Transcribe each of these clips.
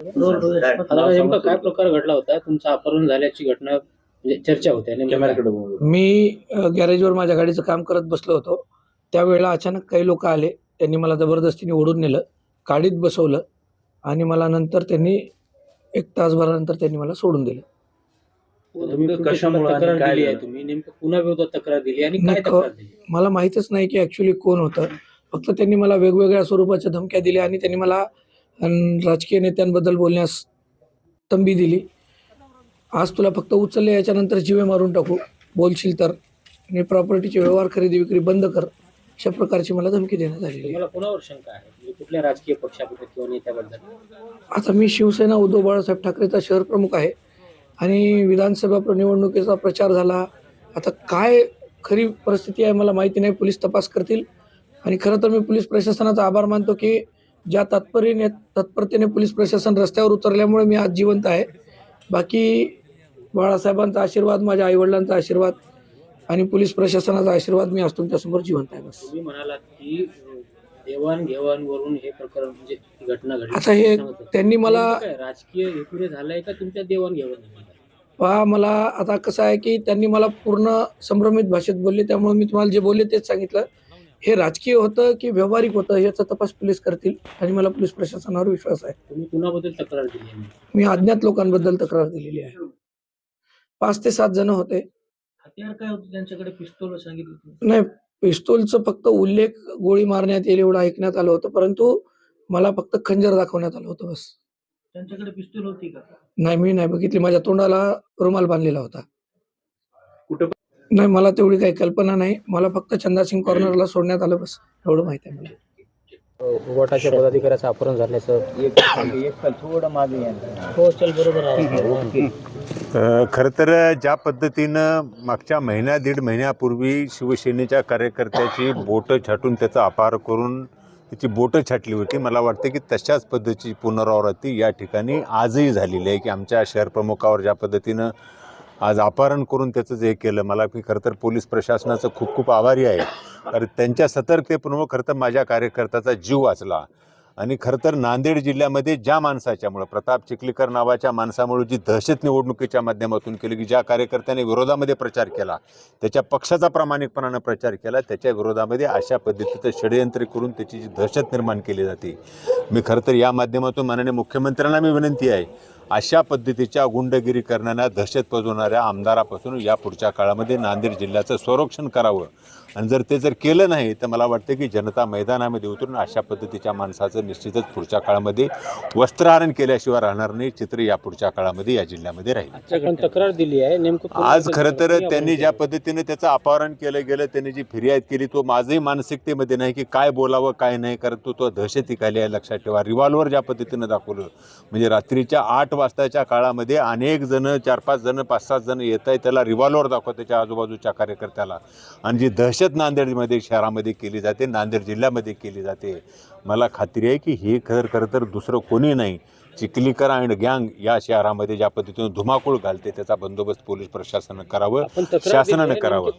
नेमका काय प्रकार घडला होता? तुमचं अपहरण झाल्याची घटना म्हणजे चर्चा काय? मी गॅरेजवर माझ्या गाडीचं काम करत बसलो होतो. त्यावेळेला अचानक काही लोक आले. त्यांनी मला जबरदस्तीने ओढून नेलं गाडीत बसवलं आणि मला नंतर त्यांनी एक तासभरानंतर त्यांनी मला सोडून दिलं. मला माहीतच नाही की ॲक्च्युली कोण होतं. फक्त त्यांनी मला वेगवेगळ्या स्वरूपाच्या धमक्या दिल्या आणि त्यांनी मला अन, राजकीय नेत्यांबद्दल बोलण्यास तंबी दिली. आज तुला फक्त उचलले याच्यानंतर जीवे मारून टाकू. बोलशील तर. आणि प्रॉपर्टीचे व्यवहार खरेदी विक्री बंद कर. अशा प्रकारची मला धमकी देण्यात कोणावर शंका आहे? म्हणजे कुठल्या राजकीय पक्षाबद्दल किंवा नेत्याबद्दल? आता मी शिवसेना उद्धव बाळासाहेब ठाकरेचा शहर प्रमुख आहे. आणि विधानसभा निवडणुकीचा प्रचार झाला. आता काय खरी परिस्थिती आहे मला माहिती नाही. पोलीस तपास करतील. आणि खरं तर मी पोलीस प्रशासनाचा आभार मानतो की ज्या तत्परीने तत्परतेने पोलीस प्रशासन रस्त्यावर उतरल्यामुळे मी आज जिवंत आहे. बाकी बाळासाहेबांचा आशीर्वाद माझ्या आईवडिलांचा आशीर्वाद आणि पोलीस प्रशासनाचा आशीर्वाद मी आज तुमच्यासमोर जिवंत आहे बस. तुम्ही म्हणालात की देवाण वरून हे प्रकरण म्हणजे ही घटना घडली. आता हे. त्यांनी मला काय, राजकीय झालाय का तुमच्या देवाणघेवाण पहा मला आता कसं आहे की त्यांनी मला पूर्ण संभ्रमित भाषेत बोलले त्यामुळे मी तुम्हाला जे बोलले तेच सांगितलं. हे राजकीय होतं की व्यावहारिक होतं याचा तपास पोलीस करतील आणि मला पोलीस प्रशासनावर विश्वास आहे. तुम्ही कुणाबद्दल तक्रार दिली आहे? मी अज्ञात लोकांबद्दल तक्रार दिलेली आहे. पाच ते सात जण होते. हत्यार काय होतं? त्यांच्याकडे पिस्तूल सांगितलं नाही पिस्तूलचं फक्त उल्लेख गोळी मारण्यात येईल एवढं ऐकण्यात आलं होतं परंतु मला फक्त खंजर दाखवण्यात आलं होतं बस. त्यांच्याकडे पिस्तूल होती का? नाही मी नाही बघितली. माझ्या तोंडाला रुमाल बांधलेला होता. नाही मला तेवढी काही कल्पना नाही. मला फक्त चंदासिंग कॉर्नरला सोडण्यात आलं बस. एवढं माहिती आहे मला. गटाच्या पदाधिकाऱ्याचं अपहरण झाल्याचं. थोडं मागे हो चल बरोबर आहे. खरं तर ज्या पद्धतीनं मागच्या महिन्या दीड महिन्यापूर्वी शिवसेनेच्या कार्यकर्त्याची बोटं छाटून त्याचा अपहार करून त्याची बोटं छाटली होती मला वाटतं की तशाच पद्धतीची पुनरावृत्ती या ठिकाणी आजही झालेली आहे की आमच्या शहर प्रमुखावर ज्या पद्धतीनं आज अपहरण करून त्याचं जे केलं मला मी खरं तर पोलीस प्रशासनाचं खूप खूप आभारी आहे. कारण त्यांच्या सतर्कतेपूर्व खरं तर माझ्या कार्यकर्त्याचा जीव वाचला. आणि खरं तर नांदेड जिल्ह्यामध्ये ज्या माणसाच्यामुळं प्रताप चिखलीकर नावाच्या माणसामुळे जी दहशत निवडणुकीच्या माध्यमातून केली की ज्या कार्यकर्त्याने विरोधामध्ये प्रचार केला त्याच्या पक्षाचा प्रामाणिकपणानं प्रचार केला त्याच्या विरोधामध्ये अशा पद्धतीचं षडयंत्र करून त्याची जी दहशत निर्माण केली जाते. मी खरं तर या माध्यमातून माननीय मुख्यमंत्र्यांना मी विनंती आहे अशा पद्धतीच्या गुंडगिरी करणाऱ्या दहशत पजवणाऱ्या आमदारापासून या पुढच्या काळामध्ये नांदेड जिल्ह्याचं संरक्षण करावं. आणि जर ते जर केलं नाही तर मला वाटतं की जनता मैदानामध्ये उतरून अशा पद्धतीच्या माणसाचं निश्चितच पुढच्या काळामध्ये वस्त्रहरण केल्याशिवाय राहणार नाही. चित्र या पुढच्या काळामध्ये या जिल्ह्यामध्ये राहील. तक्रार दिली आहे. नेमकं आज खरं तर त्यांनी? ज्या पद्धतीने त्याचं अपहरण केलं गेलं त्यांनी जी फिर्याद केली तो माझंही मानसिकतेमध्ये नाही की काय बोलावं काय नाही कारण तो तो दहशतीखाली आहे. लक्षात ठेवा रिव्हॉल्वर ज्या पद्धतीनं दाखवलं म्हणजे रात्रीच्या आठ वाजताच्या काळामध्ये अनेक जण चार पाच जण पाच सात जण येत आहे त्याला रिव्हॉल्वर दाखवत त्याच्या आजूबाजूच्या कार्यकर्त्याला. आणि जी दहशत नांदेडमध्ये शहरामध्ये केली जाते नांदेड जिल्ह्यामध्ये केली जाते मला खात्री आहे की हे खरं खरं तर दुसरं कोणी नाही. चिखलीकर अँड गँग या शहरामध्ये ज्या पद्धतीने धुमाकूळ घालते त्याचा बंदोबस्त पोलीस प्रशासनानं करावं शासनानं करावं.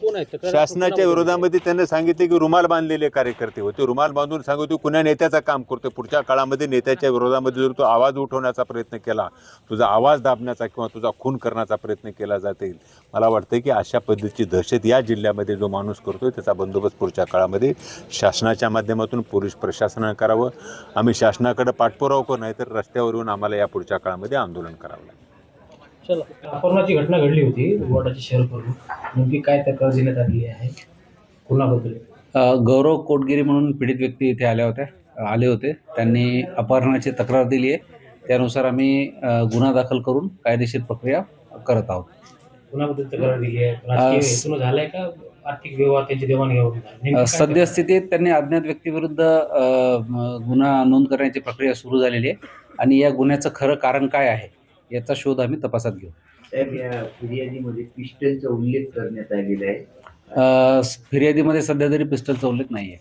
शासनाच्या विरोधामध्ये त्यांनी सांगितले की रुमाल बांधलेले कार्यकर्ते होते. रुमाल बांधून सांगत कुण्या नेत्याचं काम करतो पुढच्या काळामध्ये नेत्याच्या विरोधामध्ये जर तो आवाज उठवण्याचा प्रयत्न केला तुझा आवाज दाबण्याचा किंवा तुझा खून करण्याचा प्रयत्न केला जातील. मला वाटतं की अशा पद्धतीची दहशत या जिल्ह्यामध्ये जो माणूस करतोय त्याचा बंदोबस्त पुढच्या काळामध्ये शासनाच्या माध्यमातून पोलीस प्रशासनानं करावं. आम्ही शासनाकडे पाठपुरावा करू नाही तर रस्त्यावर येऊन आम्हाला या पुढच्या काळामध्ये आंदोलन करावं लागेल. चला अपहरणाची घटना घडली होती गोटाची शहर करून. नेमकी काय तक्रार देण्यात आली आहे? कुणाबद्दल? अ, गौरव कोटगिरी म्हणून पीडित व्यक्ती इथे आल्या होत्या आले होते. त्यांनी अपहरणाची तक्रार दिली आहे त्यानुसार आम्ही गुन्हा दाखल करून कायदेशीर प्रक्रिया करत आहोत. कुणाबद्दल तक्रार दिली आहे? झालाय का? आर्थिक व्यवहार त्यांची देवाणघेवाण सद्यस्थितीत त्यांनी अज्ञात व्यक्तीविरुद्ध गुन्हा नोंद करण्याची प्रक्रिया सुरू झालेली आहे. आणि या गुन्ह्याचं खरं कारण काय आहे याचा शोध आम्ही तपासात घेऊ. साहेब या फिर्यादीमध्ये पिस्टलचा उल्लेख करण्यात आलेला आहे. अ, फिर्यादीमध्ये सध्या तरी पिस्टलचा उल्लेख नाही आहे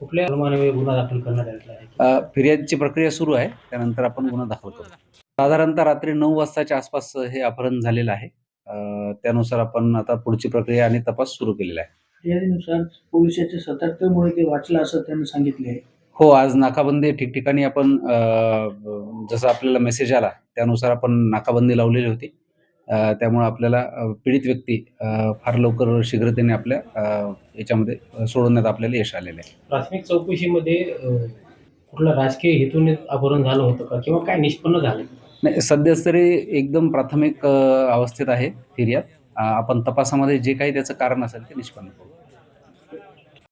कुठल्या गुन्हा दाखल करण्यात आलेला आहे? अ, फिर्यादीची प्रक्रिया सुरू आहे त्यानंतर आपण गुन्हा दाखल करू. साधारणतः रात्री नऊ वाजताच्या आसपास हे अपहरण झालेलं आहे. अ, त्यानुसार आपण आता पुढची प्रक्रिया आणि तपास सुरू केलेला आहे. फिर्यादीनुसार पोलिसाच्या सतर्कतेमुळे ते वाचलं असं त्यांनी सांगितले आहे. हो आज नाकाबंदी ठिकठिकाणी आपण जसं आपल्याला मेसेज आला त्यानुसार आपण नाकाबंदी लावलेली होती. त्यामुळे आपल्याला पीडित व्यक्ती फार लवकर शीघ्रतेने आपल्या याच्यामध्ये सोडवण्यात आपल्याला यश आलेलं आहे. प्राथमिक चौकशीमध्ये कुठलं राजकीय हेतूने अपहरण झालं होतं का? किंवा काय निष्पन्न झालं? नाही सध्याच तरी एकदम प्राथमिक अवस्थेत आहे फिर्याद आपण तपासामध्ये जे काही त्याचं कारण असेल ते निष्पन्न करू.